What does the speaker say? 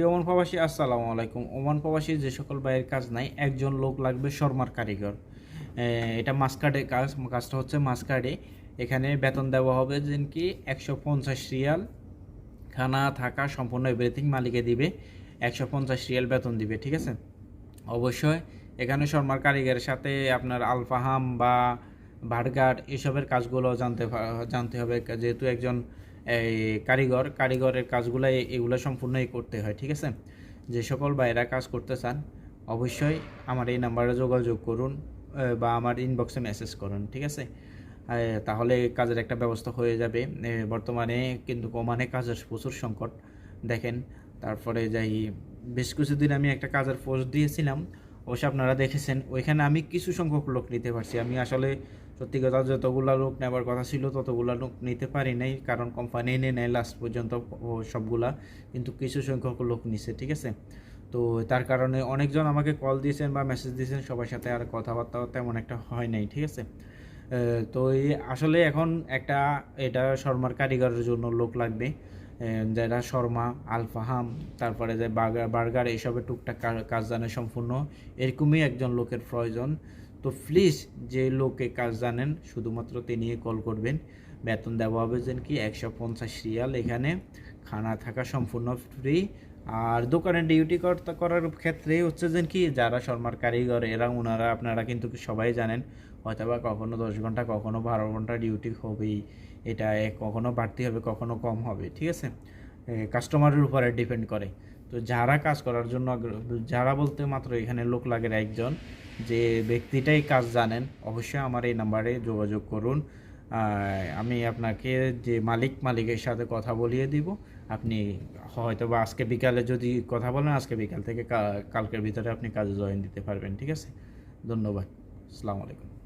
প্রিয় ওমান প্রবাসী, আসসালামু আলাইকুম। ওমান প্রবাসী যে সকল ভাইয়ের কাজ নাই, একজন লোক লাগবে শর্মার কারিগর। এটা মাসকার্ডে কাজ, কাজটা হচ্ছে মাসকার্ডে। এখানে বেতন দেওয়া হবে যেন কি একশো পঞ্চাশ রিয়াল। খানা, থাকা, সম্পূর্ণ এভরিথিং মালিকে দিবে। একশো পঞ্চাশ রিয়াল বেতন দিবে, ঠিক আছে? অবশ্যই এখানে শর্মার কারিগরের সাথে আপনার আলফাহাম বা ভাটগাট এসবের কাজগুলো জানতে জানতে হবে। যেহেতু একজন কারিগর, কারিগরের কাজগুলো এগুলো সম্পূর্ণই করতে হয়, ঠিক আছে? যে সকল ভাইয়েরা কাজ করতে চান, অবশ্যই আমার এই নাম্বারে যোগাযোগ করুন বা আমার ইনবক্সে মেসেজ করুন, ঠিক আছে? তাহলে কাজের একটা ব্যবস্থা হয়ে যাবে। বর্তমানে কিন্তু ওমানে কাজের প্রচুর সংকট, দেখেন। তারপরে যাই, বেশ কিছুদিন আমি একটা কাজের পোস্ট দিয়েছিলাম অবশ্য আপনারা দেখেছেন। ওইখানে আমি কিছু সংখ্যক লোক নিতে পারছি। আমি আসলে সত্যি কথা যতগুলো লোক নেবার কথা ছিল, ততগুলো লোক নিতে পারি নাই, কারণ কোম্পানি এনে নেয় লাস্ট পর্যন্ত সবগুলা, কিন্তু কিছু সংখ্যক লোক নিছে, ঠিক আছে? তো তার কারণে অনেকজন আমাকে কল দিয়েছেন বা মেসেজ দিয়েছেন, সবার সাথে আর কথাবার্তাও তেমন একটা হয় নাই, ঠিক আছে? তো আসলে এখন একটা, এটা শর্মার কারিগরের জন্য লোক লাগবে। যারা শর্মা আলফাহাম তারপরে যে বার্গার বার্গার, এইসবের টুকটাক কাজ জানে সম্পূর্ণ এরকমই একজন লোকের প্রয়োজন। তো প্লিজ যে লোকে কাজ জানেন, শুধুমাত্র তিনি কল করবেন। বেতন দেওয়া হবে যেন কি একশো পঞ্চাশ রিয়াল এখানে। খানা থাকা সম্পূর্ণ ফ্রি আর দোকানে ডিউটি করতে করার ক্ষেত্রে হচ্ছে যে কি, যারা শর্মার কারিগর, এরা ওনারা আপনারা কিন্তু সবাই জানেন হয়তো বা কখনো দশ ঘণ্টা, কখনো বারো ঘণ্টা ডিউটি হবেই। এটা কখনো বাড়তি হবে, কখনো কম হবে, ঠিক আছে? কাস্টমারের উপরে ডিপেন্ড করে। তো যারা কাজ করার জন্য যারা বলতে মাত্র এখানে লোক লাগে একজন, যে ব্যক্তিটাই কাজ জানেন, অবশ্যই আমার এই নাম্বারে যোগাযোগ করুন। আমি আপনাকে যে মালিক মালিকের সাথে কথা বলিয়ে দিব। আপনি হয়তো বা আজকে বিকালে যদি কথা বলেন, আজকে বিকাল থেকে কালকের ভিতরে আপনি কাজে জয়েন দিতে পারবেন, ঠিক আছে? ধন্যবাদ। আসসালামু আলাইকুম।